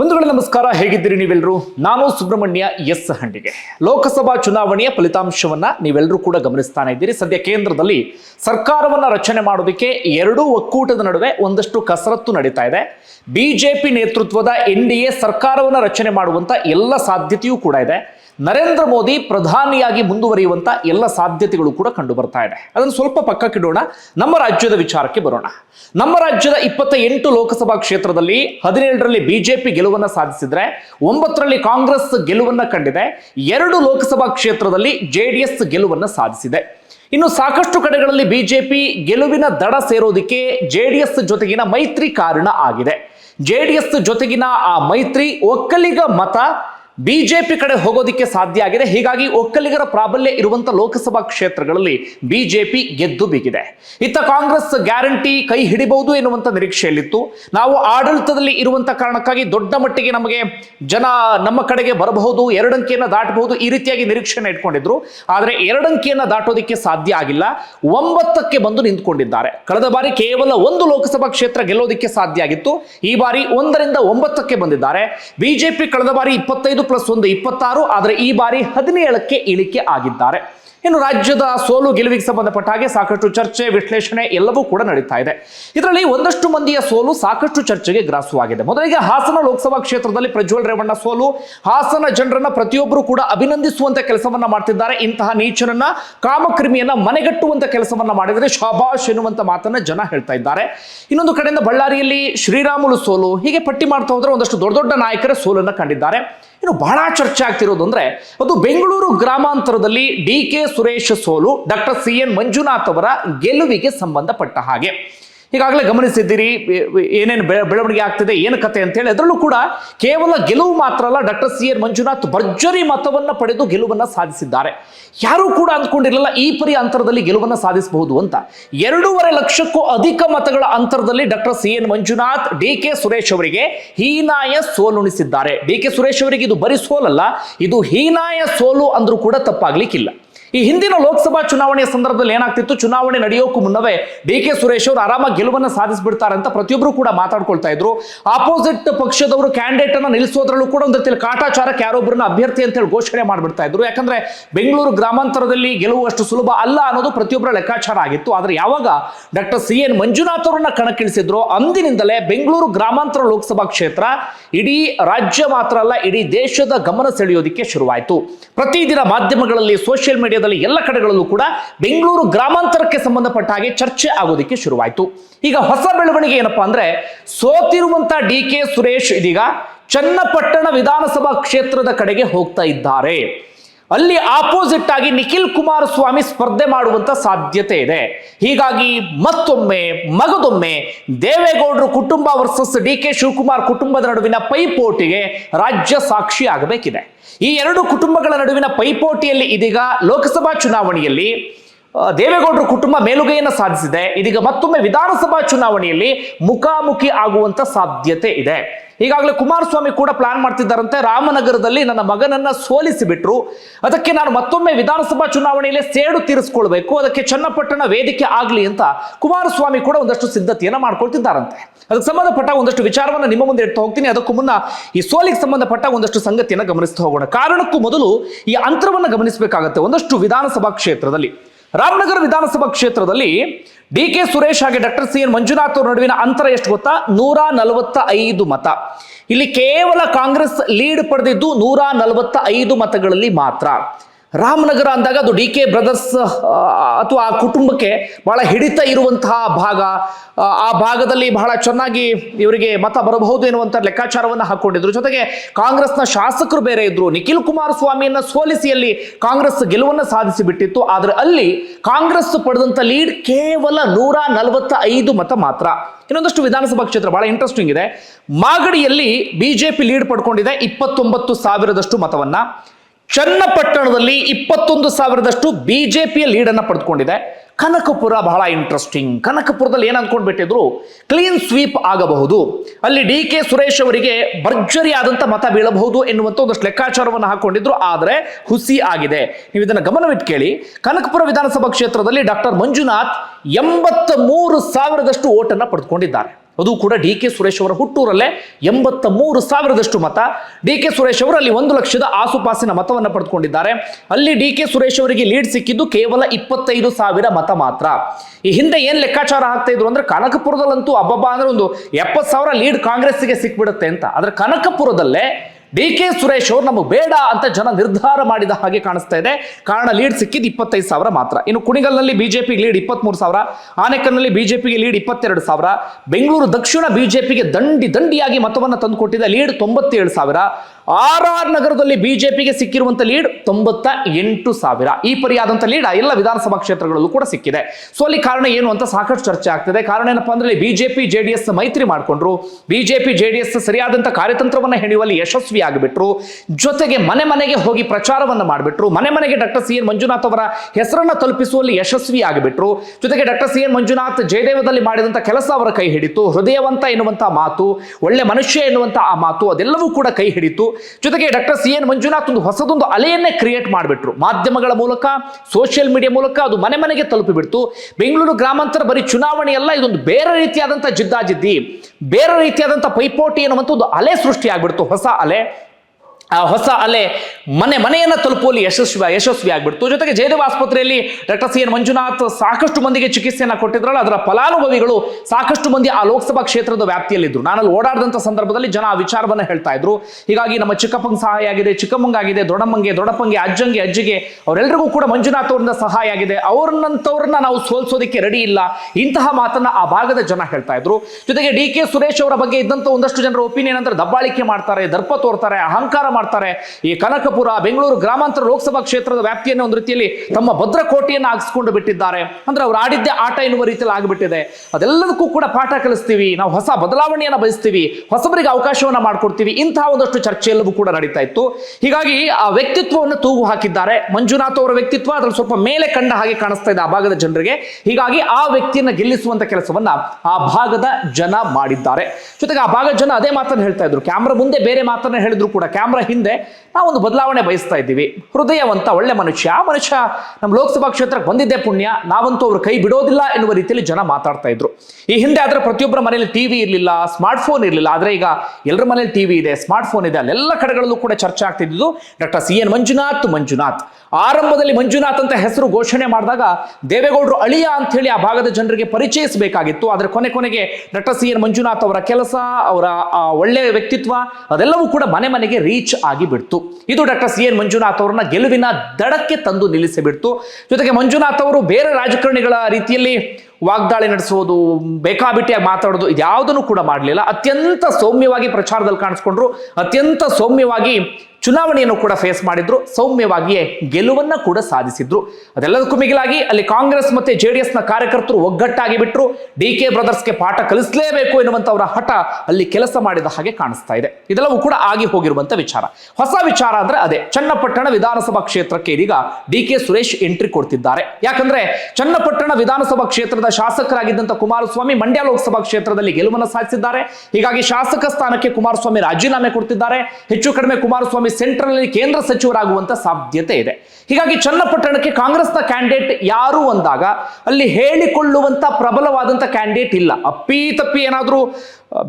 ಬಂಧುಗಳೇ, ನಮಸ್ಕಾರ. ಹೇಗಿದ್ದೀರಿ ನೀವೆಲ್ಲರೂ ನಾನು ಸುಬ್ರಹ್ಮಣ್ಯ ಎಸ್ ಹಂಡಿಗೆ ಲೋಕಸಭಾ ಚುನಾವಣೆಯ ಫಲಿತಾಂಶವನ್ನ ನೀವೆಲ್ಲರೂ ಕೂಡ ಗಮನಿಸ್ತಾನೆ ಇದ್ದೀರಿ. ಸದ್ಯ ಕೇಂದ್ರದಲ್ಲಿ ಸರ್ಕಾರವನ್ನ ರಚನೆ ಮಾಡೋದಕ್ಕೆ ಎರಡೂ ಒಕ್ಕೂಟದ ನಡುವೆ ಒಂದಷ್ಟು ಕಸರತ್ತು ನಡೀತಾ ಇದೆ. ಬಿಜೆಪಿ ನೇತೃತ್ವದ ಎನ್ ಡಿ ಎ ಸರ್ಕಾರವನ್ನ ರಚನೆ ಮಾಡುವಂತ ಎಲ್ಲ ಸಾಧ್ಯತೆಯೂ ಕೂಡ ಇದೆ. ನರೇಂದ್ರ ಮೋದಿ ಪ್ರಧಾನಿಯಾಗಿ ಮುಂದುವರಿಯುವಂತ ಎಲ್ಲ ಸಾಧ್ಯತೆಗಳು ಕೂಡ ಕಂಡು ಬರ್ತಾ ಇದೆ. ಅದನ್ನು ಸ್ವಲ್ಪ ಪಕ್ಕಕ್ಕಿಡೋಣ. ನಮ್ಮ ರಾಜ್ಯದ ವಿಚಾರಕ್ಕೆ ಬರೋಣ. ನಮ್ಮ ರಾಜ್ಯದ ಇಪ್ಪತ್ತ ಎಂಟು ಲೋಕಸಭಾ ಕ್ಷೇತ್ರದಲ್ಲಿ ಹದಿನೇಳರಲ್ಲಿ ಬಿಜೆಪಿ ಗೆಲುವನ್ನ ಸಾಧಿಸಿದ್ರೆ ಒಂಬತ್ತರಲ್ಲಿ ಕಾಂಗ್ರೆಸ್ ಗೆಲುವನ್ನ ಕಂಡಿದೆ. ಎರಡು ಲೋಕಸಭಾ ಕ್ಷೇತ್ರದಲ್ಲಿ ಜೆ ಡಿ ಎಸ್ ಗೆಲುವನ್ನ ಸಾಧಿಸಿದೆ. ಇನ್ನು ಸಾಕಷ್ಟು ಕಡೆಗಳಲ್ಲಿ ಬಿಜೆಪಿ ಗೆಲುವಿನ ದಡ ಸೇರೋದಕ್ಕೆ ಎಸ್ ಜೊತೆಗಿನ ಮೈತ್ರಿ ಕಾರಣ ಆಗಿದೆ. ಜೆ ಡಿ ಎಸ್ ಜೊತೆಗಿನ ಆ ಮೈತ್ರಿ ಒಕ್ಕಲಿಗ ಮತ ಬಿಜೆಪಿ ಕಡೆ ಹೋಗೋದಿಕ್ಕೆ ಸಾಧ್ಯ ಆಗಿದೆ. ಹೀಗಾಗಿ ಒಕ್ಕಲಿಗರ ಪ್ರಾಬಲ್ಯ ಇರುವಂತ ಲೋಕಸಭಾ ಕ್ಷೇತ್ರಗಳಲ್ಲಿ ಬಿಜೆಪಿ ಗೆದ್ದು ಬಿಗಿದೆ. ಇತ್ತ ಕಾಂಗ್ರೆಸ್ ಗ್ಯಾರಂಟಿ ಕೈ ಹಿಡಿಬಹುದು ಎನ್ನುವಂತ ನಿರೀಕ್ಷೆಯಲ್ಲಿತ್ತು. ನಾವು ಆಡಳಿತದಲ್ಲಿ ಇರುವಂತ ಕಾರಣಕ್ಕಾಗಿ ದೊಡ್ಡ ಮಟ್ಟಿಗೆ ನಮಗೆ ಜನ ನಮ್ಮ ಕಡೆಗೆ ಬರಬಹುದು, ಎರಡಂಕಿಯನ್ನ ದಾಟಬಹುದು ಈ ರೀತಿಯಾಗಿ ನಿರೀಕ್ಷೆನ ಇಟ್ಕೊಂಡಿದ್ರು. ಆದರೆ ಎರಡಂಕಿಯನ್ನ ದಾಟೋದಿಕ್ಕೆ ಸಾಧ್ಯ ಆಗಿಲ್ಲ. ಒಂಬತ್ತಕ್ಕೆ ಬಂದು ನಿಂತ್ಕೊಂಡಿದ್ದಾರೆ. ಕಳೆದ ಬಾರಿ ಕೇವಲ ಒಂದು ಲೋಕಸಭಾ ಕ್ಷೇತ್ರ ಗೆಲ್ಲೋದಿಕ್ಕೆ ಸಾಧ್ಯ ಆಗಿತ್ತು. ಈ ಬಾರಿ ಒಂದರಿಂದ ಒಂಬತ್ತಕ್ಕೆ ಬಂದಿದ್ದಾರೆ. ಬಿಜೆಪಿ ಕಳೆದ ಬಾರಿ ಇಪ್ಪತ್ತೈದು ಪ್ಲಸ್ ಒಂದು ಇಪ್ಪತ್ತಾರು, ಆದರೆ ಈ ಬಾರಿ ಹದಿನೇಳಕ್ಕೆ ಇಳಿಕೆ ಆಗಿದ್ದಾರೆ. ಇನ್ನು ರಾಜ್ಯದ ಸೋಲು ಗೆಲುವಿಗೆ ಸಂಬಂಧಪಟ್ಟ ಹಾಗೆ ಸಾಕಷ್ಟು ಚರ್ಚೆ, ವಿಶ್ಲೇಷಣೆ ಎಲ್ಲವೂ ಕೂಡ ನಡೀತಾ ಇದೆ. ಇದರಲ್ಲಿ ಒಂದಷ್ಟು ಮಂದಿಯ ಸೋಲು ಸಾಕಷ್ಟು ಚರ್ಚೆಗೆ ಗ್ರಾಸವಾಗಿದೆ. ಮೊದಲಿಗೆ ಹಾಸನ ಲೋಕಸಭಾ ಕ್ಷೇತ್ರದಲ್ಲಿ ಪ್ರಜ್ವಲ್ ರೇವಣ್ಣ ಸೋಲು. ಹಾಸನ ಜನರನ್ನ ಪ್ರತಿಯೊಬ್ಬರು ಕೂಡ ಅಭಿನಂದಿಸುವಂತ ಕೆಲಸವನ್ನ ಮಾಡ್ತಿದ್ದಾರೆ. ಇಂತಹ ನೀಚನನ್ನ, ಕಾಮಕ್ರಿಮಿಯನ್ನ ಮನೆಗಟ್ಟುವಂತ ಕೆಲಸವನ್ನ ಮಾಡಿದರೆ ಶಾಬಾಷ್ ಎನ್ನುವಂತ ಮಾತನ್ನ ಜನ ಹೇಳ್ತಾ ಇದ್ದಾರೆ. ಇನ್ನೊಂದು ಕಡೆಯಿಂದ ಬಳ್ಳಾರಿಯಲ್ಲಿ ಶ್ರೀರಾಮುಲು ಸೋಲು. ಹೀಗೆ ಪಟ್ಟಿ ಮಾಡ್ತಾ ಹೋದ್ರೆ ಒಂದಷ್ಟು ದೊಡ್ಡ ದೊಡ್ಡ ನಾಯಕರ ಸೋಲನ್ನ ಕಂಡಿದ್ದಾರೆ. ಇನ್ನು ಬಹಳ ಚರ್ಚೆ ಆಗ್ತಿರೋದು ಅಂದ್ರೆ ಅದು ಬೆಂಗಳೂರು ಗ್ರಾಮಾಂತರದಲ್ಲಿ ಡಿ ಕೆ ಸುರೇಶ್ ಸೋಲು, ಡಾಕ್ಟರ್ ಸಿ ಎನ್ ಮಂಜುನಾಥ್ ಅವರ ಗೆಲುವಿಗೆ ಸಂಬಂಧಪಟ್ಟ ಹಾಗೆ. ಈಗಾಗಲೇ ಗಮನಿಸಿದ್ದೀರಿ ಏನೇನು ಬೆಳ- ಬೆಳವಣಿಗೆ ಆಗ್ತಿದೆ, ಏನು ಕತೆ ಅಂತೇಳಿ ಅದರಲ್ಲೂ ಕೂಡ ಕೇವಲ ಗೆಲುವು ಮಾತ್ರ ಅಲ್ಲ, ಡಾಕ್ಟರ್ ಸಿ ಎನ್ ಮಂಜುನಾಥ್ ಭರ್ಜರಿ ಮತವನ್ನು ಪಡೆದು ಗೆಲುವನ್ನು ಸಾಧಿಸಿದ್ದಾರೆ. ಯಾರೂ ಕೂಡ ಅಂದ್ಕೊಂಡಿರಲಿಲ್ಲ, ಈ ಪರಿ ಅಂತರದಲ್ಲಿ ಗೆಲುವನ್ನು ಸಾಧಿಸಬಹುದು ಅಂತ. ಎರಡೂವರೆ ಲಕ್ಷಕ್ಕೂ ಅಧಿಕ ಮತಗಳ ಅಂತರದಲ್ಲಿ doctor C N Manjunath, D K Suresh ಅವರಿಗೆ ಹೀನಾಯ ಸೋಲುಣಿಸಿದ್ದಾರೆ. ಡಿ ಕೆ ಸುರೇಶ್ ಅವರಿಗೆ ಇದು ಬರೀ ಸೋಲಲ್ಲ, ಇದು ಹೀನಾಯ ಸೋಲು ಅಂದ್ರೂ ಕೂಡ ತಪ್ಪಾಗ್ಲಿಕ್ಕಿಲ್ಲ. ಈ ಹಿಂದಿನ ಲೋಕಸಭಾ ಚುನಾವಣೆಯ ಸಂದರ್ಭದಲ್ಲಿ ಏನಾಗ್ತಿತ್ತು? ಚುನಾವಣೆ ನಡೆಯೋಕ್ಕೂ ಮುನ್ನವೇ ಡಿ ಕೆ ಸುರೇಶ್ ಅವರು ಆರಾಮಾಗಿ ಗೆಲುವನ್ನ ಸಾಧಿಸ್ಬಿಡ್ತಾರೆ ಅಂತ ಪ್ರತಿಯೊಬ್ಬರು ಕೂಡ ಮಾತಾಡ್ಕೊಳ್ತಾ ಇದ್ರು. ಆಪೋಸಿಟ್ ಪಕ್ಷದವರು ಕ್ಯಾಂಡಿಡೇಟ್ ಅನ್ನ ನಿಲ್ಲಿಸೋದ್ರಲ್ಲೂ ಕೂಡ ಒಂದು ರೀತಿಯಲ್ಲಿ ಕಾಟಾಚಾರಕ್ಕೆ ಯಾರೊಬ್ಬರನ್ನ ಅಭ್ಯರ್ಥಿ ಅಂತ ಹೇಳಿ ಘೋಷಣೆ ಮಾಡಿಬಿಡ್ತಾ ಇದ್ರು. ಯಾಕಂದ್ರೆ ಬೆಂಗಳೂರು ಗ್ರಾಮಾಂತರದಲ್ಲಿ ಗೆಲುವು ಅಷ್ಟು ಸುಲಭ ಅಲ್ಲ ಅನ್ನೋದು ಪ್ರತಿಯೊಬ್ಬರ ಲೆಕ್ಕಾಚಾರ ಆಗಿತ್ತು. ಆದ್ರೆ ಯಾವಾಗ ಡಾಕ್ಟರ್ ಸಿ ಎನ್ ಮಂಜುನಾಥ್ ಅವರನ್ನ ಕಣಕ್ಕಿಳಿಸಿದ್ರು ಅಂದಿನಿಂದಲೇ ಬೆಂಗಳೂರು ಗ್ರಾಮಾಂತರ ಲೋಕಸಭಾ ಕ್ಷೇತ್ರ ಇಡೀ ರಾಜ್ಯ ಮಾತ್ರ ಅಲ್ಲ, ಇಡೀ ದೇಶದ ಗಮನ ಸೆಳೆಯೋದಿಕ್ಕೆ ಶುರುವಾಯಿತು. ಪ್ರತಿದಿನ ಮಾಧ್ಯಮಗಳಲ್ಲಿ ಸೋಷಿಯಲ್ ಮೀಡಿಯಾದಲ್ಲಿ ಎಲ್ಲ ಕಡೆಗಳಲ್ಲೂ ಕೂಡ ಬೆಂಗಳೂರು ಗ್ರಾಮಾಂತರಕ್ಕೆ ಸಂಬಂಧಪಟ್ಟ ಹಾಗೆ ಚರ್ಚೆ ಆಗೋದಿಕ್ಕೆ ಶುರುವಾಯಿತು. ಈಗ ಹೊಸ ಬೆಳವಣಿಗೆ ಏನಪ್ಪಾ ಅಂದ್ರೆ ಸೋತಿರುವಂತ ಡಿ ಕೆ ಸುರೇಶ್ ಇದೀಗ ಚನ್ನಪಟ್ಟಣ ವಿಧಾನಸಭಾ ಕ್ಷೇತ್ರದ ಕಡೆಗೆ ಹೋಗ್ತಾ ಇದ್ದಾರೆ. ಅಲ್ಲಿ ಆಪೋಸಿಟ್ ಆಗಿ ನಿಖಿಲ್ ಕುಮಾರಸ್ವಾಮಿ ಸ್ಪರ್ಧೆ ಮಾಡುವಂತ ಸಾಧ್ಯತೆ ಇದೆ. ಹೀಗಾಗಿ ಮತ್ತೊಮ್ಮೆ, ಮಗದೊಮ್ಮೆ ದೇವೇಗೌಡರು ಕುಟುಂಬ ವರ್ಸಸ್ ಡಿ ಕೆ ಶಿವಕುಮಾರ್ ಕುಟುಂಬದ ನಡುವಿನ ಪೈಪೋಟಿಗೆ ರಾಜ್ಯ ಸಾಕ್ಷಿ ಆಗಬೇಕಿದೆ. ಈ ಎರಡು ಕುಟುಂಬಗಳ ನಡುವಿನ ಪೈಪೋಟಿಯಲ್ಲಿ ಇದೀಗ ಲೋಕಸಭಾ ಚುನಾವಣೆಯಲ್ಲಿ ದೇವೇಗೌಡರ ಕುಟುಂಬ ಮೇಲುಗೈಯನ್ನು ಸಾಧಿಸಿದೆ. ಇದೀಗ ಮತ್ತೊಮ್ಮೆ ವಿಧಾನಸಭಾ ಚುನಾವಣೆಯಲ್ಲಿ ಮುಖಾಮುಖಿ ಆಗುವಂತ ಸಾಧ್ಯತೆ ಇದೆ. ಈಗಾಗಲೇ ಕುಮಾರಸ್ವಾಮಿ ಕೂಡ ಪ್ಲಾನ್ ಮಾಡ್ತಿದ್ದಾರಂತೆ. ರಾಮನಗರದಲ್ಲಿ ನನ್ನ ಮಗನನ್ನ ಸೋಲಿಸಿಬಿಟ್ರು. ಅದಕ್ಕೆ ನಾನು ಮತ್ತೊಮ್ಮೆ ವಿಧಾನಸಭಾ ಚುನಾವಣೆಯಲ್ಲಿ ಸೇಡು ತೀರಿಸ್ಕೊಳ್ಬೇಕು. ಅದಕ್ಕೆ ಚನ್ನಪಟ್ಟಣ ವೇದಿಕೆ ಆಗಲಿ ಅಂತ ಕುಮಾರಸ್ವಾಮಿ ಕೂಡ ಒಂದಷ್ಟು ಸಿದ್ಧತೆಯನ್ನು ಮಾಡ್ಕೊಳ್ತಿದ್ದಾರಂತೆ. ಅದಕ್ಕೆ ಸಂಬಂಧಪಟ್ಟ ಒಂದಷ್ಟು ವಿಚಾರವನ್ನು ನಿಮ್ಮ ಮುಂದೆ ಇಡ್ತಾ ಹೋಗ್ತೀನಿ. ಅದಕ್ಕೂ ಮುನ್ನ ಈ ಸೋಲಿಗೆ ಸಂಬಂಧಪಟ್ಟ ಒಂದಷ್ಟು ಸಂಗತಿಯನ್ನು ಗಮನಿಸ್ತಾ ಹೋಗೋಣ. ಕಾರಣಕ್ಕೂ ಮೊದಲು ಈ ಅಂತರವನ್ನು ಗಮನಿಸಬೇಕಾಗತ್ತೆ ಒಂದಷ್ಟು ವಿಧಾನಸಭಾ ಕ್ಷೇತ್ರದಲ್ಲಿ. ರಾಮನಗರ ವಿಧಾನಸಭಾ ಕ್ಷೇತ್ರದಲ್ಲಿ ಡಿ ಕೆ ಸುರೇಶ್ ಹಾಗೆ ಡಾಕ್ಟರ್ ಸಿ ಎನ್ ಮಂಜುನಾಥ್ ಅವರ ನಡುವಿನ ಅಂತರ ಎಷ್ಟು ಗೊತ್ತಾ? ನೂರ ನಲವತ್ತ ಐದು ಮತ. ಇಲ್ಲಿ ಕೇವಲ ಕಾಂಗ್ರೆಸ್ ಲೀಡ್ ಪಡೆದಿದ್ದು ನೂರ ನಲವತ್ತ ಐದು ಮತಗಳಲ್ಲಿ ಮಾತ್ರ. ರಾಮನಗರ ಅಂದಾಗ ಅದು ಡಿ ಕೆ ಬ್ರದರ್ಸ್ ಅಥವಾ ಆ ಕುಟುಂಬಕ್ಕೆ ಬಹಳ ಹಿಡಿತ ಇರುವಂತಹ ಭಾಗ. ಆ, ಭಾಗದಲ್ಲಿ ಬಹಳ ಚೆನ್ನಾಗಿ ಇವರಿಗೆ ಮತ ಬರಬಹುದು ಎನ್ನುವಂಥ ಲೆಕ್ಕಾಚಾರವನ್ನು ಹಾಕೊಂಡಿದ್ರು. ಜೊತೆಗೆ ಕಾಂಗ್ರೆಸ್ನ ಶಾಸಕರು ಬೇರೆ ಇದ್ರು. ನಿಖಿಲ್ ಕುಮಾರಸ್ವಾಮಿಯನ್ನ ಸೋಲಿಸಿ ಅಲ್ಲಿ ಕಾಂಗ್ರೆಸ್ ಗೆಲುವನ್ನು ಸಾಧಿಸಿ ಬಿಟ್ಟಿತ್ತು ಆದರೆ ಅಲ್ಲಿ ಕಾಂಗ್ರೆಸ್ ಪಡೆದಂತ ಲೀಡ್ ಕೇವಲ ನೂರ ನಲವತ್ತ ಐದು ಮತ ಮಾತ್ರ. ಇನ್ನೊಂದಷ್ಟು ವಿಧಾನಸಭಾ ಕ್ಷೇತ್ರ ಬಹಳ ಇಂಟ್ರೆಸ್ಟಿಂಗ್ ಇದೆ. ಮಾಗಡಿಯಲ್ಲಿ ಬಿಜೆಪಿ ಲೀಡ್ ಪಡ್ಕೊಂಡಿದೆ ಇಪ್ಪತ್ತೊಂಬತ್ತು ಸಾವಿರದಷ್ಟು ಮತವನ್ನ. ಚನ್ನಪಟ್ಟಣದಲ್ಲಿ ಇಪ್ಪತ್ತೊಂದು ಸಾವಿರದಷ್ಟು ಬಿಜೆಪಿಯ ಲೀಡನ್ನು ಪಡೆದುಕೊಂಡಿದೆ. ಕನಕಪುರ ಬಹಳ ಇಂಟ್ರೆಸ್ಟಿಂಗ್ ಕನಕಪುರದಲ್ಲಿ ಏನ್ ಅಂದ್ಕೊಂಡ್ಬಿಟ್ಟಿದ್ರು ಕ್ಲೀನ್ ಸ್ವೀಪ್ ಆಗಬಹುದು. ಅಲ್ಲಿ ಡಿ ಕೆ ಸುರೇಶ್ ಅವರಿಗೆ ಭರ್ಜರಿ ಆದಂತ ಮತ ಬೀಳಬಹುದು ಎನ್ನುವಂತ ಒಂದಷ್ಟು ಲೆಕ್ಕಾಚಾರವನ್ನು ಹಾಕೊಂಡಿದ್ರು, ಆದರೆ ಹುಸಿ ಆಗಿದೆ. ನೀವು ಇದನ್ನ ಗಮನವಿಟ್ಟು ಕೇಳಿ. ಕನಕಪುರ ವಿಧಾನಸಭಾ ಕ್ಷೇತ್ರದಲ್ಲಿ ಡಾಕ್ಟರ್ ಮಂಜುನಾಥ್ ಎಂಬತ್ತ ಮೂರು ಸಾವಿರದಷ್ಟು ಓಟನ್ನು ಪಡೆದುಕೊಂಡಿದ್ದಾರೆ. ಅದು ಕೂಡ ಡಿ ಕೆ ಸುರೇಶ್ ಅವರ ಹುಟ್ಟೂರಲ್ಲೇ ಎಂಬತ್ತ ಮೂರು ಸಾವಿರದಷ್ಟು ಮತ. ಡಿ ಕೆ ಸುರೇಶ್ ಅವರು ಅಲ್ಲಿ ಒಂದು ಲಕ್ಷದ ಆಸುಪಾಸಿನ ಮತವನ್ನು ಪಡೆದುಕೊಂಡಿದ್ದಾರೆ ಅಲ್ಲಿ ಡಿ ಕೆ ಸುರೇಶ್ ಅವರಿಗೆ ಲೀಡ್ ಸಿಕ್ಕಿದ್ದು ಕೇವಲ ಇಪ್ಪತ್ತೈದು ಸಾವಿರ ಮತ ಮಾತ್ರ. ಈ ಹಿಂದೆ ಏನ್ ಲೆಕ್ಕಾಚಾರ ಆಗ್ತಾ ಇದ್ರು ಅಂದ್ರೆ ಕನಕಪುರದಲ್ಲಂತೂ ಅಬ್ಬಬ್ಬ ಅಂದ್ರೆ ಒಂದು ಎಪ್ಪತ್ತು ಸಾವಿರ ಲೀಡ್ ಕಾಂಗ್ರೆಸ್ಗೆ ಸಿಕ್ಬಿಡುತ್ತೆ ಅಂತ. ಆದ್ರೆ ಕನಕಪುರದಲ್ಲೇ ಡಿ ಕೆ ಸುರೇಶ್ ಅವರು ನಮಗೆ ಬೇಡ ಅಂತ ಜನ ನಿರ್ಧಾರ ಮಾಡಿದ ಹಾಗೆ ಕಾಣಿಸ್ತಾ ಇದೆ. ಕಾರಣ ಲೀಡ್ ಸಿಕ್ಕಿದ್ದು ಇಪ್ಪತ್ತೈದು ಸಾವಿರ ಮಾತ್ರ. ಇನ್ನು ಕುಣಿಗಲ್ನಲ್ಲಿ ಬಿಜೆಪಿಗೆ ಲೀಡ್ ಇಪ್ಪತ್ಮೂರು ಸಾವಿರ ಆನೇಕಲ್ನಲ್ಲಿ ಬಿಜೆಪಿಗೆ ಲೀಡ್ ಇಪ್ಪತ್ತೆರಡು ಸಾವಿರ, ಬೆಂಗಳೂರು ದಕ್ಷಿಣ ಬಿಜೆಪಿಗೆ ದಂಡಿ ದಂಡಿಯಾಗಿ ಮತವನ್ನು ತಂದುಕೊಟ್ಟಿದೆ ಲೀಡ್ ತೊಂಬತ್ತೇಳು ಸಾವಿರ. ಆರ್ ಆರ್ ನಗರದಲ್ಲಿ ಬಿಜೆಪಿಗೆ ಸಿಕ್ಕಿರುವಂತ ಲೀಡ್ ತೊಂಬತ್ತ ಎಂಟು ಸಾವಿರ. ಈ ಪರಿಯಾದಂತ ಲೀಡ್ ಎಲ್ಲ ವಿಧಾನಸಭಾ ಕ್ಷೇತ್ರಗಳಲ್ಲೂ ಕೂಡ ಸಿಕ್ಕಿದೆ. ಸೊ ಅಲ್ಲಿ ಕಾರಣ ಏನು ಅಂತ ಸಾಕಷ್ಟು ಚರ್ಚೆ ಆಗ್ತದೆ. ಕಾರಣ ಏನಪ್ಪಾ ಅಂದ್ರೆ ಬಿಜೆಪಿ, ಜೆಡಿಎಸ್ ಮೈತ್ರಿ ಮಾಡಿಕೊಂಡ್ರು. ಬಿಜೆಪಿ, ಜೆಡಿಎಸ್ ಸರಿಯಾದಂತ ಕಾರ್ಯತಂತ್ರವನ್ನು ಹೆಣೆಯುವಲ್ಲಿ ಯಶಸ್ವಿ ಆಗಿಬಿಟ್ರು. ಜೊತೆಗೆ ಮನೆ ಮನೆಗೆ ಹೋಗಿ ಪ್ರಚಾರವನ್ನು ಮಾಡಿಬಿಟ್ರು. ಮನೆ ಮನೆಗೆ ಡಾಕ್ಟರ್ ಸಿ ಎನ್ ಮಂಜುನಾಥ್ ಅವರ ಹೆಸರನ್ನು ತಲುಪಿಸುವಲ್ಲಿ ಯಶಸ್ವಿ ಆಗಿಬಿಟ್ರು. ಜೊತೆಗೆ ಡಾಕ್ಟರ್ ಸಿ ಎನ್ ಮಂಜುನಾಥ್ ಜಯದೇವದಲ್ಲಿ ಮಾಡಿದಂತ ಕೆಲಸ ಅವರ ಕೈ ಹಿಡಿತು. ಹೃದಯವಂತ ಎನ್ನುವಂಥ ಮಾತು, ಒಳ್ಳೆ ಮನುಷ್ಯ ಎನ್ನುವಂಥ ಆ ಮಾತು ಅದೆಲ್ಲವೂ ಕೂಡ ಕೈ ಹಿಡಿತು. ಜೊತೆಗೆ ಡಾಕ್ಟರ್ ಸಿ ಎನ್ ಮಂಜುನಾಥ್ ಒಂದು ಹೊಸದೊಂದು ಅಲೆಯನ್ನೇ ಕ್ರಿಯೇಟ್ ಮಾಡಿಬಿಟ್ರು. ಮಾಧ್ಯಮಗಳ ಮೂಲಕ ಸೋಷಿಯಲ್ ಮೀಡಿಯಾ ಮೂಲಕ ಅದು ಮನೆ ಮನೆಗೆ ತಲುಪಿಬಿಡ್ತು. ಬೆಂಗಳೂರು ಗ್ರಾಮಾಂತರ ಬರೀ ಚುನಾವಣೆ ಅಲ್ಲ, ಇದೊಂದು ಬೇರೆ ರೀತಿಯಾದಂಥ ಜಿದ್ದಾಜಿದ್ದಿ. ಬೇರೆ ರೀತಿಯಾದಂಥ ಪೈಪೋಟಿ ಅನ್ನುವಂಥ ಒಂದು ಅಲೆ ಸೃಷ್ಟಿ ಆಗ್ಬಿಡ್ತು ಹೊಸ ಅಲೆ. ಆ ಹೊಸ ಅಲೆ ಮನೆ ಮನೆಯನ್ನ ತಲುಪುವಲ್ಲಿ ಯಶಸ್ವಿ ಯಶಸ್ವಿ ಆಗ್ಬಿಡ್ತು. ಜೊತೆಗೆ ಜಯದೇವ ಆಸ್ಪತ್ರೆಯಲ್ಲಿ ಡಾಕ್ಟರ್ ಸಿ ಎನ್ ಮಂಜುನಾಥ್ ಸಾಕಷ್ಟು ಮಂದಿಗೆ ಚಿಕಿತ್ಸೆಯನ್ನ ಕೊಟ್ಟಿದ್ರಲ್ಲ, ಅದರ ಫಲಾನುಭವಿಗಳು ಸಾಕಷ್ಟು ಮಂದಿ ಆ ಲೋಕಸಭಾ ಕ್ಷೇತ್ರದ ವ್ಯಾಪ್ತಿಯಲ್ಲಿದ್ದರು ನಾನು ಅಲ್ಲಿ ಓಡಾಡಿದಂಥ ಸಂದರ್ಭದಲ್ಲಿ ಜನ ಆ ವಿಚಾರವನ್ನು ಹೇಳ್ತಾ ಇದ್ರು. ಹೀಗಾಗಿ ನಮ್ಮ ಚಿಕ್ಕಪ್ಪಂಗೆ ಸಹಾಯ ಆಗಿದೆ ಚಿಕ್ಕಮ್ಮಂಗಾಗಿದೆ ದೊಡ್ಡಮ್ಮಂಗೆ, ದೊಡ್ಡಪ್ಪಂಗೆ, ಅಜ್ಜಂಗೆ, ಅಜ್ಜಿಗೆ ಅವರೆಲ್ಲರಿಗೂ ಕೂಡ ಮಂಜುನಾಥ್ ಅವರಿಂದ ಸಹಾಯ ಆಗಿದೆ. ಅವ್ರನ್ನಂಥವ್ರನ್ನ ನಾವು ಸೋಲ್ಸೋದಕ್ಕೆ ರೆಡಿ ಇಲ್ಲ. ಇಂತಹ ಮಾತನ್ನ ಆ ಭಾಗದ ಜನ ಹೇಳ್ತಾ ಇದ್ರು. ಜೊತೆಗೆ ಡಿ ಕೆ ಸುರೇಶ್ ಅವರ ಬಗ್ಗೆ ಇದ್ದಂಥ ಒಂದಷ್ಟು ಜನರ ಒಪಿನಿಯನ್ ಅಂದ್ರೆ ದಬ್ಬಾಳಿಕೆ ಮಾಡ್ತಾರೆ, ದರ್ಪ ತೋರ್ತಾರೆ, ಅಹಂಕಾರ ಮಾಡ್ತಾರೆ. ಈ ಕನಕಪುರ, ಬೆಂಗಳೂರು ಗ್ರಾಮಾಂತರ ಲೋಕಸಭಾ ಕ್ಷೇತ್ರದ ವ್ಯಾಪ್ತಿಯನ್ನು ಒಂದು ರೀತಿಯಲ್ಲಿ ತಮ್ಮ ಭದ್ರಕೋಟೆಯನ್ನು ಆಗಿಸ್ಕೊಂಡು ಬಿಟ್ಟಿದ್ದಾರೆ. ಅಂದ್ರೆ ಅವ್ರು ಆಡಿದ್ದೆ ಆಟ ಎನ್ನುವ ರೀತಿಯಲ್ಲಿ ಆಗಿಬಿಟ್ಟಿದೆ. ಅದೆಲ್ಲದಕ್ಕೂ ಕೂಡ ಪಾಠ ಕಲಿಸ್ತೀವಿ. ನಾವು ಹೊಸ ಬದಲಾವಣೆಯನ್ನು ಬಯಸ್ತೀವಿ. ಹೊಸಬರಿಗೆ ಅವಕಾಶವನ್ನ ಮಾಡಿಕೊಡ್ತೀವಿ. ಇಂತಹ ಒಂದಷ್ಟು ಚರ್ಚೆ ಎಲ್ಲವೂ ಕೂಡ ನಡೀತಾ ಇತ್ತು. ಹೀಗಾಗಿ ಆ ವ್ಯಕ್ತಿತ್ವವನ್ನು ತೂಗು ಹಾಕಿದ್ದಾರೆ. ಮಂಜುನಾಥ್ ಅವರ ವ್ಯಕ್ತಿತ್ವ ಅದ್ರಲ್ಲಿ ಸ್ವಲ್ಪ ಮೇಲೆ ಕಂಡ ಹಾಗೆ ಕಾಣಿಸ್ತಾ ಇದೆ ಆ ಭಾಗದ ಜನರಿಗೆ. ಹೀಗಾಗಿ ಆ ವ್ಯಕ್ತಿಯನ್ನ ಗೆಲ್ಲಿಸುವಂತ ಕೆಲಸವನ್ನ ಆ ಭಾಗದ ಜನ ಮಾಡಿದ್ದಾರೆ. ಜೊತೆಗೆ ಆ ಭಾಗದ ಜನ ಅದೇ ಮಾತನ್ನು ಹೇಳ್ತಾ ಇದ್ರು. ಕ್ಯಾಮ್ರಾ ಮುಂದೆ ಬೇರೆ ಮಾತನ್ನ ಹೇಳಿದ್ರು ಕೂಡ. ಕ್ಯಾಮ್ರಾ ಹಿಂದೆ ನಾವೊಂದು ಬದಲಾವಣೆ ಬಯಸ್ತಾ ಇದ್ದೀವಿ. ಹೃದಯವಂತ ಒಳ್ಳೆ ಮನುಷ್ಯ. ಆ ಮನುಷ್ಯ ನಮ್ಮ ಲೋಕಸಭಾ ಕ್ಷೇತ್ರಕ್ಕೆ ಬಂದಿದ್ದೆ ಪುಣ್ಯ. ನಾವಂತೂ ಅವ್ರ ಕೈ ಬಿಡೋದಿಲ್ಲ ಎನ್ನುವ ರೀತಿಯಲ್ಲಿ ಜನ ಮಾತಾಡ್ತಾ ಇದ್ರು. ಈ ಹಿಂದೆ ಆದ್ರೆ ಪ್ರತಿಯೊಬ್ಬರ ಮನೆಯಲ್ಲಿ ಟಿವಿ ಇರಲಿಲ್ಲ ಸ್ಮಾರ್ಟ್ ಫೋನ್ ಇರಲಿಲ್ಲ. ಆದರೆ ಈಗ ಎಲ್ಲರ ಮನೇಲಿ ಟಿವಿ ಇದೆ ಸ್ಮಾರ್ಟ್ ಫೋನ್ ಇದೆ. ಅಲ್ಲೆಲ್ಲ ಕಡೆಗಳಲ್ಲೂ ಕೂಡ ಚರ್ಚೆ ಆಗ್ತಿದ್ದು doctor C N Manjunath Manjunath. ಆರಂಭದಲ್ಲಿ ಮಂಜುನಾಥ್ ಅಂತ ಹೆಸರು ಘೋಷಣೆ ಮಾಡಿದಾಗ ದೇವೇಗೌಡರು ಅಳಿಯ ಅಂತ ಹೇಳಿ ಆ ಭಾಗದ ಜನರಿಗೆ ಪರಿಚಯಿಸಬೇಕಾಗಿತ್ತು. ಆದರೆ ಕೊನೆ ಕೊನೆಗೆ ನಟ ಸಿ ಎನ್ ಮಂಜುನಾಥ್ ಅವರ ಕೆಲಸ, ಅವರ ಒಳ್ಳೆಯ ವ್ಯಕ್ತಿತ್ವ, ಅದೆಲ್ಲವೂ ಕೂಡ ಮನೆ ಮನೆಗೆ ರೀಚ್ ಆಗಿ ಬಿಡ್ತು ಇದು ಡಾಕ್ಟರ್ ಸಿ ಎನ್ ಮಂಜುನಾಥ್ ಅವರನ್ನ ಗೆಲುವಿನ ದಡಕ್ಕೆ ತಂದು ನಿಲ್ಲಿಸಿಬಿಡ್ತು. ಜೊತೆಗೆ ಮಂಜುನಾಥ್ ಅವರು ಬೇರೆ ರಾಜಕಾರಣಿಗಳ ರೀತಿಯಲ್ಲಿ ವಾಗ್ದಾಳಿ ನಡೆಸೋದು ಬೇಕಾಬಿಟ್ಟಿಯಾಗಿ ಮಾತಾಡೋದು ಇದ್ಯಾವುದನ್ನು ಕೂಡ ಮಾಡಲಿಲ್ಲ. ಅತ್ಯಂತ ಸೌಮ್ಯವಾಗಿ ಪ್ರಚಾರದಲ್ಲಿ ಕಾಣಿಸ್ಕೊಂಡ್ರು. ಅತ್ಯಂತ ಸೌಮ್ಯವಾಗಿ ಚುನಾವಣೆಯನ್ನು ಕೂಡ ಫೇಸ್ ಮಾಡಿದ್ರು, ಸೌಮ್ಯವಾಗಿಯೇ ಗೆಲುವನ್ನ ಕೂಡ ಸಾಧಿಸಿದ್ರು. ಅದೆಲ್ಲದಕ್ಕೂ ಮಿಗಿಲಾಗಿ ಅಲ್ಲಿ ಕಾಂಗ್ರೆಸ್ ಮತ್ತೆ ಜೆ ಡಿ ಎಸ್ನ ಕಾರ್ಯಕರ್ತರು ಒಗ್ಗಟ್ಟಾಗಿ ಬಿಟ್ರು ಡಿ ಕೆ ಬ್ರದರ್ಸ್ಗೆ ಪಾಠ ಕಲಿಸಲೇಬೇಕು ಎನ್ನುವಂತ ಅವರ ಹಠ ಅಲ್ಲಿ ಕೆಲಸ ಮಾಡಿದ ಹಾಗೆ ಕಾಣಿಸ್ತಾ ಇದೆ. ಇದೆಲ್ಲವೂ ಕೂಡ ಆಗಿ ಹೋಗಿರುವಂತ ವಿಚಾರ. ಹೊಸ ವಿಚಾರ ಅಂದ್ರೆ ಅದೇ, ಚನ್ನಪಟ್ಟಣ ವಿಧಾನಸಭಾ ಕ್ಷೇತ್ರಕ್ಕೆ ಇದೀಗ ಡಿ ಕೆ ಸುರೇಶ್ ಎಂಟ್ರಿ ಕೊಡ್ತಿದ್ದಾರೆ. ಯಾಕಂದ್ರೆ ಚನ್ನಪಟ್ಟಣ ವಿಧಾನಸಭಾ ಕ್ಷೇತ್ರದ ಶಾಸಕರಾಗಿದ್ದಂತ ಕುಮಾರಸ್ವಾಮಿ ಮಂಡ್ಯ ಲೋಕಸಭಾ ಕ್ಷೇತ್ರದಲ್ಲಿ ಗೆಲುವನ್ನು ಸಾಧಿಸಿದ್ದಾರೆ. ಹೀಗಾಗಿ ಶಾಸಕ ಸ್ಥಾನಕ್ಕೆ ಕುಮಾರಸ್ವಾಮಿ ರಾಜೀನಾಮೆ ಕೊಡ್ತಿದ್ದಾರೆ. ಹೆಚ್ಚು ಕಡಿಮೆ ಕುಮಾರಸ್ವಾಮಿ ಸೆಂಟ್ರಲ್ ಅಲ್ಲಿ ಕೇಂದ್ರ ಸಚಿವರಾಗುವಂತ ಸಾಧ್ಯತೆ ಇದೆ. ಹೀಗಾಗಿ ಚನ್ನಪಟ್ಟಣಕ್ಕೆ ಕಾಂಗ್ರೆಸ್ನ ಕ್ಯಾಂಡಿಡೇಟ್ ಯಾರು ಅಂದಾಗ ಅಲ್ಲಿ ಹೇಳಿಕೊಳ್ಳುವಂತ ಪ್ರಬಲವಾದಂತ ಕ್ಯಾಂಡಿಡೇಟ್ ಇಲ್ಲ. ಅಪ್ಪಿ ತಪ್ಪಿ ಏನಾದರೂ,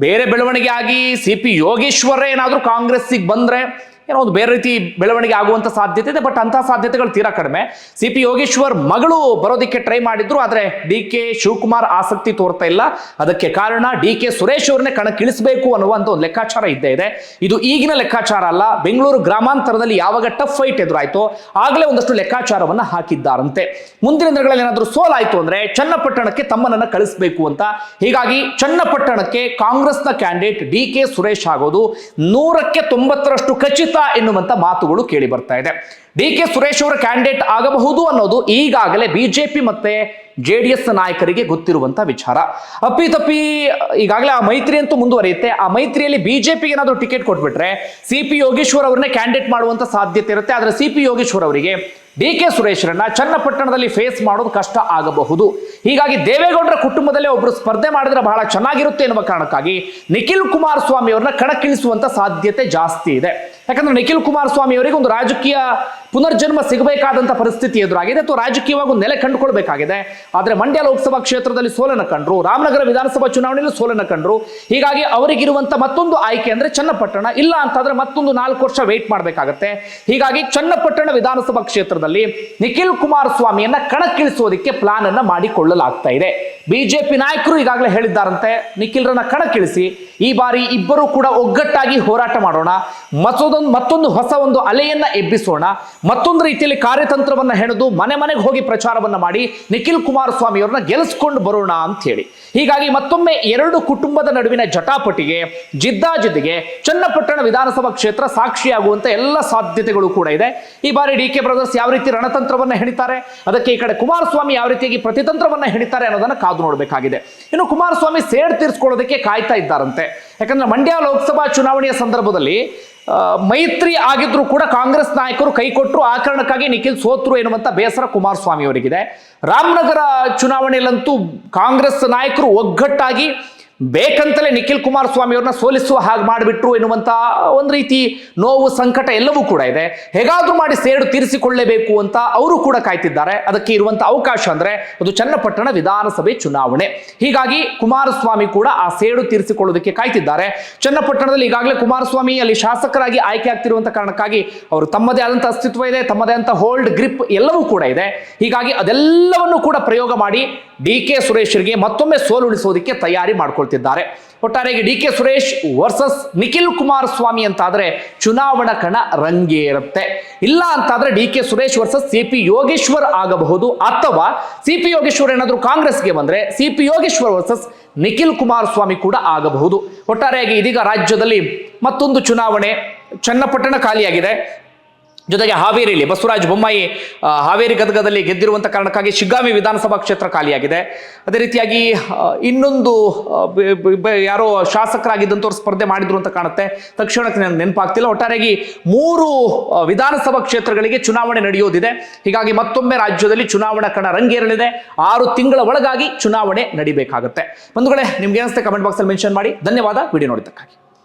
ಬೇರೆ ಬೆಳವಣಿಗೆ ಆಗಿ ಸಿ ಪಿ ಯೋಗೇಶ್ವರ ಏನಾದರೂ ಕಾಂಗ್ರೆಸ್ಸಿಗೆ ಬಂದ್ರೆ ಏನೋ ಒಂದು ಬೇರೆ ರೀತಿ ಬೆಳವಣಿಗೆ ಆಗುವಂತ ಸಾಧ್ಯತೆ ಇದೆ ಬಟ್ ಅಂತ ಸಾಧ್ಯತೆಗಳು ತೀರಾ ಕಡಿಮೆ. ಸಿ ಪಿ ಯೋಗೇಶ್ವರ್ ಮಗಳು ಬರೋದಿಕ್ಕೆ ಟ್ರೈ ಮಾಡಿದ್ರು, ಆದ್ರೆ ಡಿ ಕೆ ಶಿವಕುಮಾರ್ ಆಸಕ್ತಿ ತೋರ್ತಾ ಇಲ್ಲ. ಅದಕ್ಕೆ ಕಾರಣ ಡಿ ಕೆ ಸುರೇಶ್ ಅವ್ರನ್ನೇ ಕಣಕ್ಕಿಳಿಸಬೇಕು ಅನ್ನುವಂತ ಒಂದು ಲೆಕ್ಕಾಚಾರ ಇದ್ದೇ ಇದೆ. ಇದು ಈಗಿನ ಲೆಕ್ಕಾಚಾರ ಅಲ್ಲ, ಬೆಂಗಳೂರು ಗ್ರಾಮಾಂತರದಲ್ಲಿ ಯಾವಾಗ ಟಫ್ ಫೈಟ್ ಎದುರಾಯ್ತು, ಆಗಲೇ ಒಂದಷ್ಟು ಲೆಕ್ಕಾಚಾರವನ್ನ ಹಾಕಿದ್ದಾರಂತೆ. ಮುಂದಿನ ದಿನಗಳಲ್ಲಿ ಏನಾದರೂ ಸೋಲಾಯ್ತು ಅಂದ್ರೆ ಚನ್ನಪಟ್ಟಣಕ್ಕೆ ತಮ್ಮನನ್ನ ಕಳಿಸಬೇಕು ಅಂತ. ಹೀಗಾಗಿ ಚನ್ನಪಟ್ಟಣಕ್ಕೆ ಕಾಂಗ್ರೆಸ್ನ ಕ್ಯಾಂಡಿಡೇಟ್ ಡಿ ಕೆ ಸುರೇಶ್ ಆಗೋದು ನೂರಕ್ಕೆ ತೊಂಬತ್ತರಷ್ಟು ಖಚಿತ ಎನ್ನುವಂತ ಮಾತುಗಳು ಕೇಳಿ ಬರ್ತಾ ಇದೆ. ಡಿ ಕೆ ಸುರೇಶ್ ಅವರ ಕ್ಯಾಂಡಿಡೇಟ್ ಆಗಬಹುದು ಅನ್ನೋದು ಈಗಾಗಲೇ ಬಿಜೆಪಿ ಮತ್ತೆ ಜೆ ಡಿ ಎಸ್ ನಾಯಕರಿಗೆ ಗೊತ್ತಿರುವಂತ ವಿಚಾರ. ಅಪ್ಪಿತಪ್ಪಿ ಈಗಾಗಲೇ ಆ ಮೈತ್ರಿ ಅಂತೂ ಮುಂದುವರಿಯುತ್ತೆ. ಆ ಮೈತ್ರಿಯಲ್ಲಿ ಬಿಜೆಪಿಗೆ ಏನಾದರೂ ಟಿಕೆಟ್ ಕೊಟ್ಬಿಟ್ರೆ ಸಿ ಪಿ ಯೋಗೇಶ್ವರ್ ಅವರನ್ನೇ ಕ್ಯಾಂಡಿಡೇಟ್ ಮಾಡುವಂತ ಸಾಧ್ಯತೆ ಇರುತ್ತೆ. ಆದ್ರೆ ಸಿ ಪಿ ಯೋಗೇಶ್ವರ್ ಅವರಿಗೆ ಡಿ ಕೆ ಸುರೇಶ್ರನ್ನ ಚನ್ನಪಟ್ಟಣದಲ್ಲಿ ಫೇಸ್ ಮಾಡೋದು ಕಷ್ಟ ಆಗಬಹುದು. ಹೀಗಾಗಿ ದೇವೇಗೌಡರ ಕುಟುಂಬದಲ್ಲೇ ಒಬ್ರು ಸ್ಪರ್ಧೆ ಮಾಡಿದ್ರೆ ಬಹಳ ಚೆನ್ನಾಗಿರುತ್ತೆ ಎನ್ನುವ ಕಾರಣಕ್ಕಾಗಿ ನಿಖಿಲ್ ಕುಮಾರಸ್ವಾಮಿ ಅವ್ರನ್ನ ಕಣಕ್ಕಿಳಿಸುವಂತ ಸಾಧ್ಯತೆ ಜಾಸ್ತಿ ಇದೆ. ಯಾಕಂದ್ರೆ ನಿಖಿಲ್ ಕುಮಾರಸ್ವಾಮಿ ಅವರಿಗೆ ಒಂದು ರಾಜಕೀಯ ಪುನರ್ಜನ್ಮ ಸಿಗಬೇಕಾದಂಥ ಪರಿಸ್ಥಿತಿ ಎದುರಾಗಿದೆ ಅಥವಾ ರಾಜಕೀಯವಾಗಿ ನೆಲೆ ಕಂಡುಕೊಳ್ಬೇಕಾಗಿದೆ. ಆದರೆ ಮಂಡ್ಯ ಲೋಕಸಭಾ ಕ್ಷೇತ್ರದಲ್ಲಿ ಸೋಲನ ಕಂಡ್ರು, ರಾಮನಗರ ವಿಧಾನಸಭಾ ಚುನಾವಣೆಯಲ್ಲಿ ಸೋಲನ ಕಂಡ್ರು. ಹೀಗಾಗಿ ಅವರಿಗಿರುವಂಥ ಮತ್ತೊಂದು ಆಯ್ಕೆ ಅಂದ್ರೆ ಚನ್ನಪಟ್ಟಣ. ಇಲ್ಲ ಅಂತಂದ್ರೆ ಮತ್ತೊಂದು ನಾಲ್ಕು ವರ್ಷ ವೆಯ್ಟ್ ಮಾಡಬೇಕಾಗತ್ತೆ. ಹೀಗಾಗಿ ಚನ್ನಪಟ್ಟಣ ವಿಧಾನಸಭಾ ಕ್ಷೇತ್ರದಲ್ಲಿ ನಿಖಿಲ್ ಕುಮಾರಸ್ವಾಮಿಯನ್ನ ಕಣಕ್ಕಿಳಿಸೋದಕ್ಕೆ ಪ್ಲಾನ್ ಅನ್ನ ಮಾಡಿಕೊಳ್ಳಲಾಗ್ತಾ ಇದೆ. ಬಿಜೆಪಿ ನಾಯಕರು ಈಗಾಗಲೇ ಹೇಳಿದ್ದಾರಂತೆ, ನಿಖಿಲ್ರನ್ನ ಕಣಕ್ಕಿಳಿಸಿ ಈ ಬಾರಿ ಇಬ್ಬರು ಕೂಡ ಒಗ್ಗಟ್ಟಾಗಿ ಹೋರಾಟ ಮಾಡೋಣ. ಮತ್ತೊಂದೊಂದು, ಮತ್ತೊಂದು ಹೊಸ ಒಂದು ಅಲೆಯನ್ನ ಎಬ್ಬಿಸೋಣ. ಮತ್ತೊಂದು ರೀತಿಯಲ್ಲಿ ಕಾರ್ಯತಂತ್ರವನ್ನ ಹೆಣೆದು ಮನೆ ಮನೆಗೆ ಹೋಗಿ ಪ್ರಚಾರವನ್ನ ಮಾಡಿ ನಿಖಿಲ್ ಕುಮಾರಸ್ವಾಮಿ ಅವ್ರನ್ನ ಗೆಲ್ಲಿಸ್ಕೊಂಡು ಬರೋಣ ಅಂತ ಹೇಳಿ ಹೀಗಾಗಿ ಮತ್ತೊಮ್ಮೆ ಎರಡು ಕುಟುಂಬದ ನಡುವಿನ ಜಟಾಪಟಿಗೆ ಜಿದ್ದಾಜಿದ್ದಿಗೆ ಚನ್ನಪಟ್ಟಣ ವಿಧಾನಸಭಾ ಕ್ಷೇತ್ರ ಸಾಕ್ಷಿಯಾಗುವಂತ ಎಲ್ಲ ಸಾಧ್ಯತೆಗಳು ಕೂಡ ಇದೆ. ಈ ಬಾರಿ ಡಿ ಕೆ ಬ್ರದರ್ಸ್ ಯಾವ ರೀತಿ ರಣತಂತ್ರವನ್ನ ಹೆಣಿತಾರೆ, ಅದಕ್ಕೆ ಈ ಕಡೆ ಕುಮಾರಸ್ವಾಮಿ ಯಾವ ರೀತಿಯಾಗಿ ಪ್ರತಿತಂತ್ರವನ್ನ ಹೆಣಿತಾರೆ ಅನ್ನೋದನ್ನ ಕಾದು ನೋಡಬೇಕಾಗಿದೆ? ಇನ್ನು ಕುಮಾರಸ್ವಾಮಿ ಸೇಡ್ ತೀರಿಸ್ಕೊಳ್ಳೋದಕ್ಕೆ ಕಾಯ್ತಾ ಇದ್ದಾರಂತೆ. ಯಾಕಂದ್ರೆ ಮಂಡ್ಯ ಲೋಕಸಭಾ ಚುನಾವಣೆಯ ಸಂದರ್ಭದಲ್ಲಿ ಮೈತ್ರಿ ಆಗಿದ್ರು ಕೂಡ ಕಾಂಗ್ರೆಸ್ ನಾಯಕರು ಕೈ ಕೊಟ್ಟರು. ಆ ಕಾರಣಕ್ಕಾಗಿ ನಿಖಿಲ್ ಸೋತ್ರು ಎನ್ನುವಂತ ಬೇಸರ ಕುಮಾರಸ್ವಾಮಿ ಅವರಿಗಿದೆ ರಾಮನಗರ ಚುನಾವಣೆಯಲ್ಲಂತೂ ಕಾಂಗ್ರೆಸ್ ನಾಯಕರು ಒಗ್ಗಟ್ಟಾಗಿ ಬೇಕಂತಲೇ ನಿಖಿಲ್ ಕುಮಾರಸ್ವಾಮಿ ಅವ್ರನ್ನ ಸೋಲಿಸುವ ಹಾಗೆ ಮಾಡಿಬಿಟ್ರು ಎನ್ನುವಂತ ಒಂದು ರೀತಿ ನೋವು, ಸಂಕಟ ಎಲ್ಲವೂ ಕೂಡ ಇದೆ. ಹೇಗಾದ್ರೂ ಮಾಡಿ ಸೇಡು ತೀರಿಸಿಕೊಳ್ಳಲೇಬೇಕು ಅಂತ ಅವರು ಕೂಡ ಕಾಯ್ತಿದ್ದಾರೆ. ಅದಕ್ಕೆ ಇರುವಂತ ಅವಕಾಶ ಅಂದ್ರೆ ಅದು ಚನ್ನಪಟ್ಟಣ ವಿಧಾನಸಭೆ ಚುನಾವಣೆ. ಹೀಗಾಗಿ ಕುಮಾರಸ್ವಾಮಿ ಕೂಡ ಆ ಸೇಡು ತೀರಿಸಿಕೊಳ್ಳೋದಕ್ಕೆ ಕಾಯ್ತಿದ್ದಾರೆ. ಚನ್ನಪಟ್ಟಣದಲ್ಲಿ ಈಗಾಗಲೇ ಕುಮಾರಸ್ವಾಮಿ ಅಲ್ಲಿ ಶಾಸಕರಾಗಿ ಆಯ್ಕೆ ಆಗ್ತಿರುವಂತ ಕಾರಣಕ್ಕಾಗಿ ಅವರು ತಮ್ಮದೇ ಆದಂತ ಅಸ್ತಿತ್ವ ಇದೆ, ತಮ್ಮದೇ ಅಂತ ಹೋಲ್ಡ್ ಗ್ರಿಪ್ ಎಲ್ಲವೂ ಕೂಡ ಇದೆ. ಹೀಗಾಗಿ ಅದೆಲ್ಲವನ್ನು ಕೂಡ ಪ್ರಯೋಗ ಮಾಡಿ ಡಿ ಕೆ ಸುರೇಶ್ರಿಗೆ ಮತ್ತೊಮ್ಮೆ ಸೋಲುಳಿಸೋದಕ್ಕೆ ತಯಾರಿ ಮಾಡ್ಕೊಳ್ತಿದ್ದಾರೆ. ಒಟ್ಟಾರೆಗೆ D K Suresh versus Nikhil Kumaraswamy ಅಂತಾದರೆ ಚುನಾವಣಾ ಕಣ ರಂಗೇರುತ್ತೆ ಇಲ್ಲ ಅಂತಾದರೆ D K Suresh versus C P Yogeshwar ಆಗಬಹುದು ಅಥವಾ ಸಿ ಪಿ ಯೋಗೇಶ್ವರ್ ಏನಾದರೂ ಕಾಂಗ್ರೆಸ್ಗೆ ಬಂದ್ರೆ C P Yogeshwar versus Nikhil Kumaraswamy ಕೂಡ ಆಗಬಹುದು. ಒಟ್ಟಾರೆಯಾಗಿ ಇದೀಗ ರಾಜ್ಯದಲ್ಲಿ ಮತ್ತೊಂದು ಚುನಾವಣೆ ಚನ್ನಪಟ್ಟಣ ಖಾಲಿಯಾಗಿದೆ. ಜೊತೆಗೆ ಹಾವೇರಿಯಲ್ಲಿ ಬಸವರಾಜ ಬೊಮ್ಮಾಯಿ ಹಾವೇರಿ ಗದಗದಲ್ಲಿ ಗೆದ್ದಿರುವಂಥ ಕಾರಣಕ್ಕಾಗಿ ಶಿಗ್ಗಾಮಿ ವಿಧಾನಸಭಾ ಕ್ಷೇತ್ರ ಖಾಲಿಯಾಗಿದೆ. ಅದೇ ರೀತಿಯಾಗಿ ಇನ್ನೊಂದು ಯಾರೋ ಶಾಸಕರಾಗಿದ್ದಂಥವ್ರು ಸ್ಪರ್ಧೆ ಮಾಡಿದ್ರು ಅಂತ ಕಾಣುತ್ತೆ. ತಕ್ಷಣಕ್ಕೆ ನನಗೆ ನೆನಪಾಗ್ತಿಲ್ಲ. ಒಟ್ಟಾರೆಯಾಗಿ ಮೂರು ವಿಧಾನಸಭಾ ಕ್ಷೇತ್ರಗಳಿಗೆ ಚುನಾವಣೆ ನಡೆಯೋದಿದೆ. ಹೀಗಾಗಿ ಮತ್ತೊಮ್ಮೆ ರಾಜ್ಯದಲ್ಲಿ ಚುನಾವಣಾ ಕಣ ರಂಗೇರಲಿದೆ. ಆರು ತಿಂಗಳ ಒಳಗಾಗಿ ಚುನಾವಣೆ ನಡಿಬೇಕಾಗುತ್ತೆ. ಬಂಧುಗಳೇ, ನಿಮ್ಗೆ ಅನಿಸುತ್ತೆ ಕಮೆಂಟ್ ಬಾಕ್ಸಲ್ಲಿ ಮೆನ್ಷನ್ ಮಾಡಿ. ಧನ್ಯವಾದ. ವಿಡಿಯೋ ನೋಡಿದ್ದಕ್ಕಾಗಿ.